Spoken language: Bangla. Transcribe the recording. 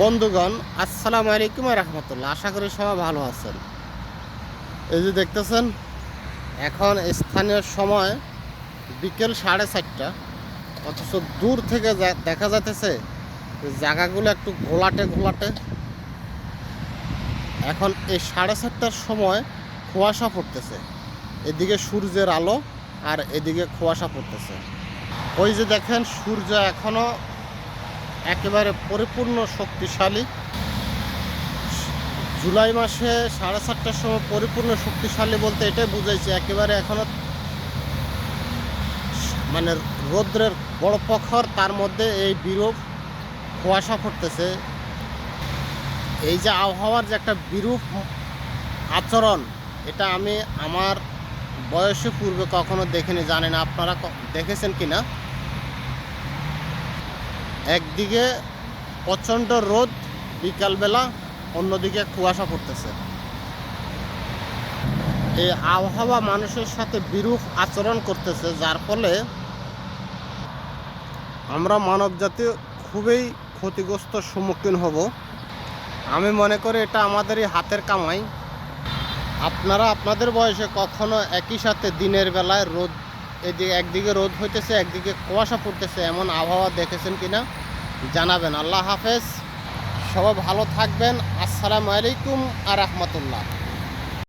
বন্ধুগণ, আসসালামু আলাইকুম রহমতুল্লাহ। আশা করি সবাই ভালো আছেন। এই যে দেখতেছেন, এখন স্থানীয় সময় বিকেল সাড়ে চারটা। অথচ দূর থেকে দেখা যাইতেছে জায়গাগুলো একটু ঘোলাটে ঘোলাটে। এখন এই সাড়ে চারটার সময় কুয়াশা পড়তেছে। এদিকে সূর্যের আলো আর এদিকে কুয়াশা পড়তেছে। ওই যে দেখেন, সূর্য এখনও একেবারে পরিপূর্ণ শক্তিশালী। জুলাই মাসে সাড়ে চারটার সময় পরিপূর্ণ শক্তিশালী বলতে এটাই বুঝাইছে, একেবারে এখনও মানে রৌদ্রের বড় প্রখর, তার মধ্যে এই বিরূপ কুয়াশা পড়তেছে এই যে আবহাওয়ার যে একটা বিরূপ আচরণ, এটা আমি আমার বয়সে পূর্বে কখনো দেখিনি, জানি না, আপনারা দেখেছেন কি না একদিকে প্রচণ্ড রোদ, বিকালবেলা, অন্যদিকে কুয়াশা পড়তেছে। এই আবহাওয়া মানুষের সাথে বিরূপ আচরণ করতেছে, যার ফলে আমরা মানব জাতি খুবই ক্ষতিগ্রস্ত সম্মুখীন হব। আমি মনে করি এটা আমাদেরই হাতের কামাই। আপনারা আপনাদের বয়সে কখনো একই সাথে দিনের বেলায় রোদ এদিকে একদিকে রোদ হইতেছে, একদিকে কুয়াশা পড়তেছে। এমন আবহাওয়া দেখেছেন কিনা? জানাবেন। আল্লাহ হাফেজ। সবাই ভালো থাকবেন। আসসালামু আলাইকুম আর রহমতুল্লাহ।